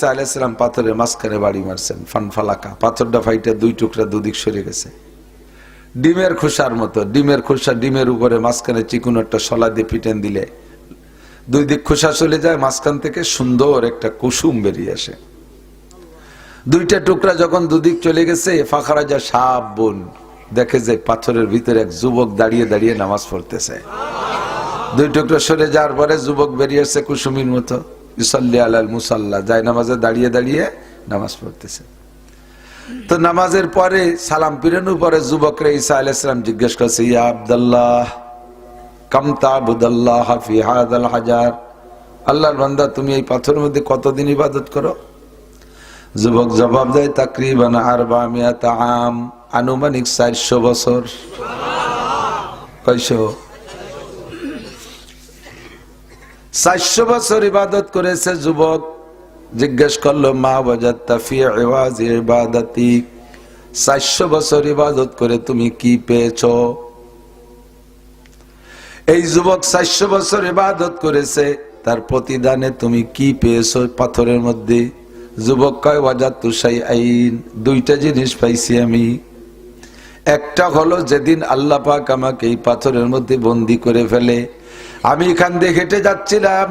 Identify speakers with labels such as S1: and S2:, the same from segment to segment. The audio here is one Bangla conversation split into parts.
S1: ইসা আলাইসালাম পাথরের মাঝখানে বাড়ি মারছেন, ফানফালাকা। পাথরটা ফাইটে দুই টুকরা দুদিক সরে গেছে। ডিমের খোসার মতো, ডিমের খোসা ডিমের উপরে মাঝখানে চিকুন একটা শলা দিয়ে পিটেন দিলে। দুই দিক খোসা চলে যায়, মাঝখান থেকে সুন্দর একটা কুসুম বেরিয়ে আসে। দুইটা টুকরা যখন দুদিক চলে গেছে ফাঁকা যা সাপ বোন দেখে যে পাথরের ভিতরে এক যুবক দাঁড়িয়ে দাঁড়িয়ে নামাজ পড়তেছে। দুই টুকরা সরে যাওয়ার পরে যুবক বেরিয়ে আসছে কুসুমির মতো। ইসল্লি আলাল মুসাল্লা, যায় নামাজে দাঁড়িয়ে দাঁড়িয়ে নামাজ পড়তেছে। তো নামাজের পরে সালাম পিরানোর পরে যুবকরা ঈসা আলাইসালাম জিজ্ঞেস করছে, ইয়া আব্দাল্লাহ কামতা বুদাল্লাহ ফি হাদাল হাজার, আল্লাহর বান্দা, তুমি এই পাথরের মধ্যে কতদিন ইবাদত করো? যুবক জবাব দেয়, তাকরিবান মিয়াত আম, আনুমানিক চারশো বছর। কয়শো? চারশো বছর ইবাদত করেছে যুবক। জিজ্ঞেস করল, মা ইবাদাতি? চারশো বছর ইবাদত করে তুমি কি পেয়েছ? এই যুবক চারশো বছর ইবাদত করেছে, তার প্রতিদানে তুমি কি পেয়েছ পাথরের মধ্যে? যুবক কয় বাজার তুষাই আইন দুইটা জিনিস পাইছি আমি। একটা হলো, যেদিন আল্লাহ পাক আমাকে এই পাথরের মধ্যে বন্দি করে ফেলে আমি এখান দিয়ে হেঁটে যাচ্ছিলাম।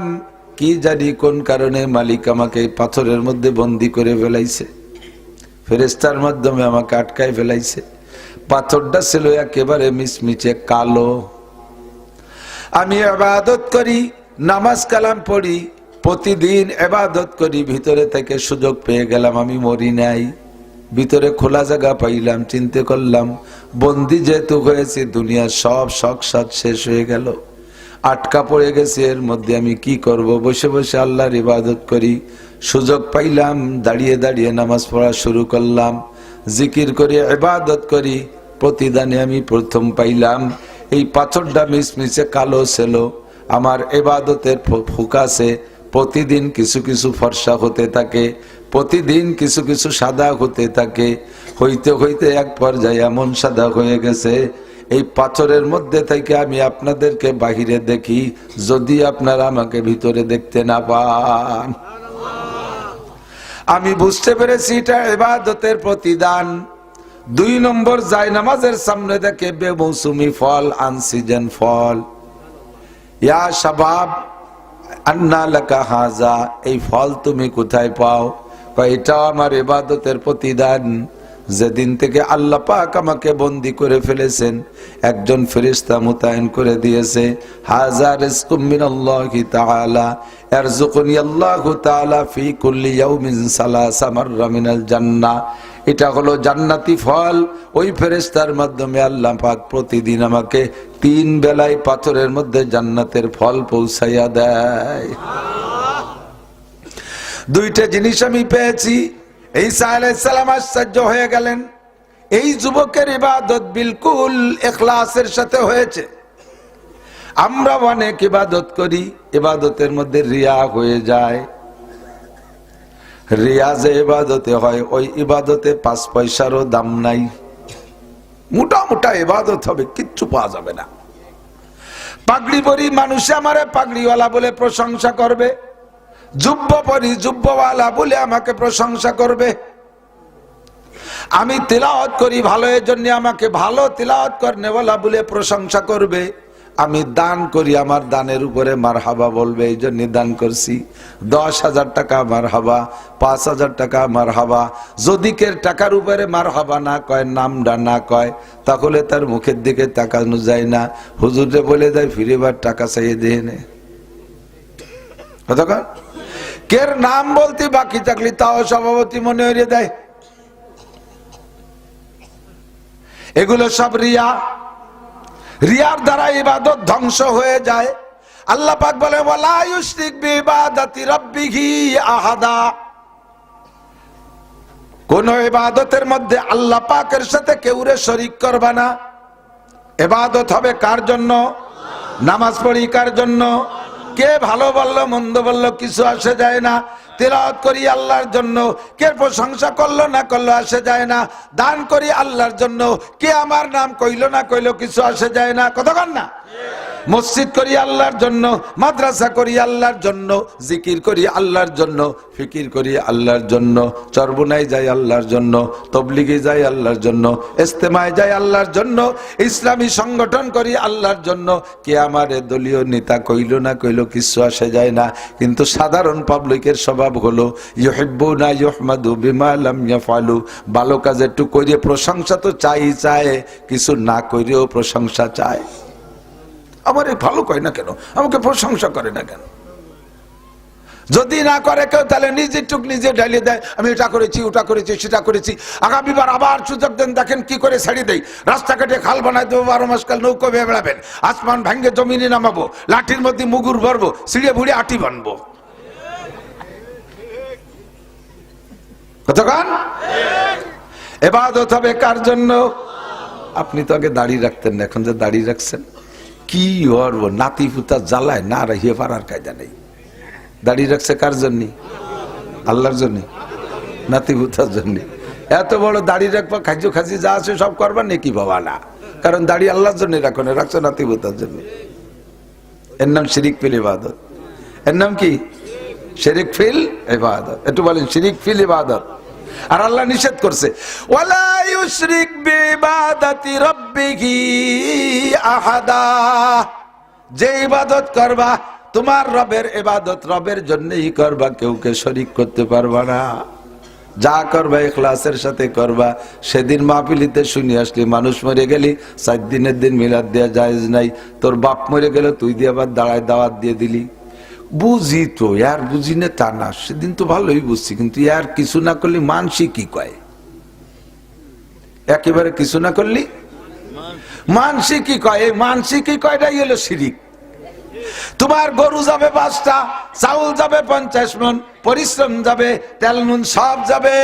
S1: কি জানি কোন কারণে মালিক আমাকে পাথরের মধ্যে বন্দি করে ফেলাইছে। ফেরেস্তার মাধ্যমে আমাকে আটকায় ফেলাইছে। পাথরটা ছিল একেবারে মিচমিচে কালো। আমি আবাদত করি, নামাজ কালাম পড়ি, প্রতিদিন এবাদত করি, ভিতরে থেকে সুযোগ পেয়ে গেলাম, আমি মরি নাই। ভিতরে খোলা জায়গা পাইলাম, চিনতে করলাম, বন্দি যেহেতু হয়েছে, দুনিয়ার সব শখ শেষ হয়ে গেল। আটকা পড়ে গেছে, এর মধ্যে আমি কি করব? বসে বসে আল্লাহর ইবাদত করি। সুযোগ পাইলাম, দাঁড়িয়ে দাঁড়িয়ে নামাজ পড়া শুরু করলাম। জিকির করি ইবাদত করি। প্রতিদানে আমি প্রথম পাইলাম, এই পাথরটা মিশমিশে কালো ছিল। আমার এবাদতের ফুকাসে প্রতিদিন কিছু কিছু ফর্সা হতে থাকে, প্রতিদিন কিছু কিছু সাদা হতে থাকে। হইতে হইতে এক পর্যায়ে এমন সাদা হয়ে গেছে এই পাথরের মধ্যে থেকে আমি আপনাদেরকে বাহিরে দেখি, যদি আপনারা আমাকে ভিতরে দেখতে না পান। আমি বুঝতে পেরেছি এটা এবাদতের প্রতিদান। দুই নম্বর যায় নামাজের সামনে দেখে বেমৌসুমি ফল, আনসিজন ফল। ইয়া শাবাব, আন্না লাকা হাজা, এই ফল তুমি কোথায় পাও? এটাও আমার এবাদতের প্রতিদান। যেদিন থেকে আল্লাহ পাক আমাকে বন্দি করে ফেলেছেন, একজন ফেরিস্তা মোতায়েন করে দিয়েছে হাজার এটা হলো জান্নাতি ফল। ওই ফেরেস্তার মাধ্যমে আল্লাহ পাক প্রতিদিন আমাকে তিন বেলায় পাথরের মধ্যে জান্নাতের ফল পৌঁছাইয়া দেয়। দুইটা জিনিস আমি পেয়েছি ঈসা আলাইসালাম আশ্চর্য হয়ে গেলেন। এই যুবকের ইবাদত বিলকুল এখলাসের সাথে হয়েছে। আমরা অনেক ইবাদত করি, ইবাদতের মধ্যে রিয়া হয়ে যায়। রিয়া যে ইবাদতে হয়, ওই ইবাদতে পাঁচ পয়সারও দাম নাই। মোটা ইবাদত হবে, কিচ্ছু পাওয়া যাবে না। পাগড়ি পরি মানুষে আমারে পাগড়িওয়ালা বলে প্রশংসা করবে। জুব্ব পরি জুব্বওয়ালা বলে আমাকে প্রশংসা করবে। আমি তিলাওয়াত করি ভালো এর জন্য, আমাকে ভালো তিলাওয়াত করনেওয়ালা বলে প্রশংসা করবে। আমি দান করি আমার দানের উপরে মার হাবা বলবে, এই জন্য দান করছি। দশ হাজার টাকা মার হাবা পাঁচ হাজার টাকা মার হাবা যদি কের টাকার উপরে মার হাবা না কয়, নামটা না কয়, তাহলে তার মুখের দিকে তাকানো যায় না। হুজুরে বলে দেয় ফিরেবার টাকা চাইয়ে দিয়ে নে কতক্ষণ কের নাম বলতে বাকি থাকলে তাও সভাপতি মনে হইয়ে দেয়? এগুলো সব রিয়া। রিয়ার দ্বারা ইবাদত ধ্বংস হয়ে যায়। আল্লাহ পাক বলে আহাদা। কোন ইবাদতের মধ্যে আল্লাহ পাকের সাথে কেউরে শরিক করবা না। ইবাদত হবে কার জন্য? নামাজ পড়ি কার জন্য? কে ভালো বলল, মন্দ বলল, কিছু আসে যায় না। তেলাওয়াত করি আল্লাহর জন্য, কে প্রশংসা করল না করল আসে যায় না। দান করি আল্লাহর জন্য, কে আমার নাম কইলো না কইলো কিছু আসে যায় না। কতক্ষণ না? মসজিদ করি আল্লাহর জন্য, মাদ্রাসা করি আল্লাহর জন্য, জিকির করি আল্লাহর জন্য, ফিকির করি আল্লাহর জন্য চরবনায় যাই আল্লাহর জন্য, তবলিগে যাই আল্লাহর জন্য ইস্তেমায় যাই আল্লাহর জন্য, ইসলামী সংগঠন করি আল্লাহর জন্য। কে আমার দলীয় নেতা কইল না কইল কিছু আসে যায় না, কিন্তু সাধারণ পাবলিকের স্বভাব হলো ইউহিব্বু না ইউহমাদু বিমা লাম ইয়াফালু ভালো কাজ একটু কইরে প্রশংসা তো চাই, চায়, কিছু না কইরেও প্রশংসা চায়। আমার ভালো কয় না কেন? আমাকে প্রশংসা করে না কেন? যদি না করে কেউ, তাহলে নিজে টুক নিজে ঢালিয়ে দেয়, আমি এটা করেছি, ওটা করেছি, সেটা করেছি। আগামীবার আবার সুযোগ দেন, দেখেন কি করে ছাড়ি দেয় রাস্তাঘাটে খাল বানাই দেবো, বারো মাস কাল নৌকো বেয়ে বেড়াবেন। আসমান ভাঙ্গে জমিনে নামাবো, লাঠির মধ্যে মুগুর ভরবো, সিঁড়ে ভুড়ে আটি বানবো। কতক্ষণ এবাদত হবে কার জন্য? আপনি তো আগে দাড়ি রাখতেন না এখন যে দাড়ি রাখছেন। কি হরব নাতি পুতা জ্বালায়, না রাখিয়ে পারার কায়দা নেই। দাঁড়িয়ে রাখছে কার জন্য? আল্লাহর জন্য? নাতি পুতার জন্য। এত বড় দাড়ি রাখবা খাদ্য খাসি যা আছে সব করবার নাকি বাবা না? কারণ দাড়ি আল্লাহর জন্য রাখো না, রাখছো নাতি পুতার জন্য। এর নাম শিরিক ফিল ইবাদত। এর নাম কি? শিরিক ফিল ইবাদত। একটু বলেন, শিরিক ফিল ইবাদত। আর আল্লাহ নিষেধ করছে। যে ইবাদত করবা, তোমার রবের ইবাদত রবের জন্যই করবা কেউকে শরিক করতে পারবা না। যা করবা ইখলাসের সাথে করবা, সেদিন মাহফিলিতে শুনে আসলি, মানুষ মরে গেলি, সাত দিনের দিন মিলাদ দেওয়া জায়েজ নাই, তোর বাপ মরে গেল, তুই দিয়ে আবার দাঁড়ায় দাওয়াত দিয়ে দিলি। বুঝি তো, ইয়ার বুঝি না, তা না। সেদিন তো ভালোই বুঝছি, কিন্তু ইয়ার কিছু না করলে মানসি কি কয়? একেবারে কিছু না করলি? মানসি কি কয়? এই মানসি কি কয়টাই হলো শিরিক? তোমার গরু যাবে পাঁচটা, চাউল যাবে পঞ্চাশ মন, পরিশ্রম যাবে, তেল নুন সব যাবে,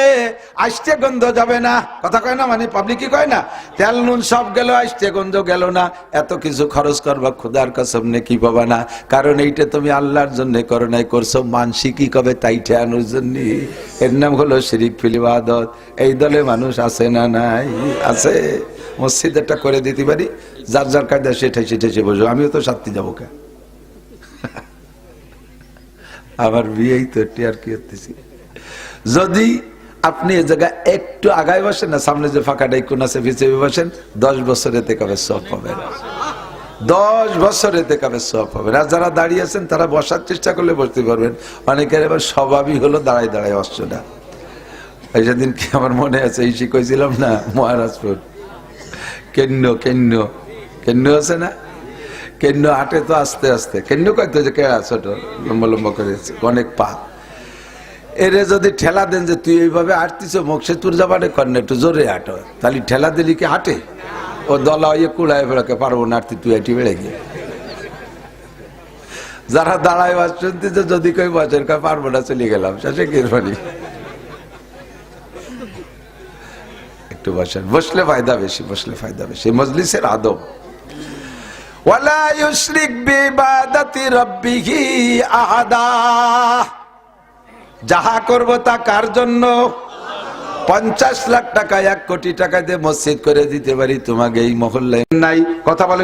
S1: আষ্টে গন্ধ যাবে না। কথা কয় না মানে পাবলিক কয় না? তেল নুন সব গেল, আষ্টে গন্ধ গেল না। এত কিছু খরচ করবা খুদার কসম কি পাবা না? কারণ এইটা তুমি আল্লাহর জন্য করো নাই করছ। মানসি কি কবে তাই ঠেয়ানোর জন্য? এর নাম হলো শিরিক ফিলিবাদত এই দলে মানুষ আছে না নাই? আছে। মসজিদেরটা করে দিতে পারি? যার যার কায়দা সেটাই সেটাই বসো আমিও তো সাথে যাব কে? আমার বিয়েই তো আর কি করতেছি যদি আপনি এ জায়গায় একটু আগায় বসেন না, সামনে যে ফাঁকাটাই কোন আছে পিছিয়ে বসেন, দশ বছরে কবে সব পাবেন দশ বছরে কবে সব হবে। আর যারা দাঁড়িয়ে আছেন, তারা বসার চেষ্টা করলে বসতে পারবেন। অনেকের এবার স্বভাবই হলো দাঁড়ায় দাঁড়ায় অস্ত্রটা এই সেদিন কি আমার মনে আছে, এই শিখেছিলাম না, মহারাজপুর। কেন্ন কেন্ন। কেন্ন আছে না? কেন্ন হাঁটে তো আস্তে আস্তে কেন্ন কয়তো যে কেড়া ছোট, লম্বা লম্বা করে অনেক পা। এরে যদি ঠেলা দেন যে তুই এইভাবে হাঁটতিস মোক্ষে তোর যাবারে না, একটু জোরে হাঁটো। তাহলে ঠেলা দিলি কি হাঁটে? ও দলা হয়ে কুড়ায় বেড়াকে পারব না হাঁটতে, তুই হাঁটি বেড়ে গিয়ে। যারা দাঁড়ায় বাস শুনতেছে যদি কই বছর কয়, পারব না, চলে গেলাম, শেষে কি বলি একটু বসেন, বসলে ফায়দা বেশি, বসলে ফায়দা বেশি। মজলিসের আদব। ওয়ালা ইউশরিক বিবাদাতি রাব্বিহি আহাদা। যাহা করব তা কার জন্য? পঞ্চাশ লাখ টাকা, এক কোটি টাকা দিয়ে মসজিদ করে দিতে পারি, তোমাকে এই মহল্লায় নাই। কথা বলে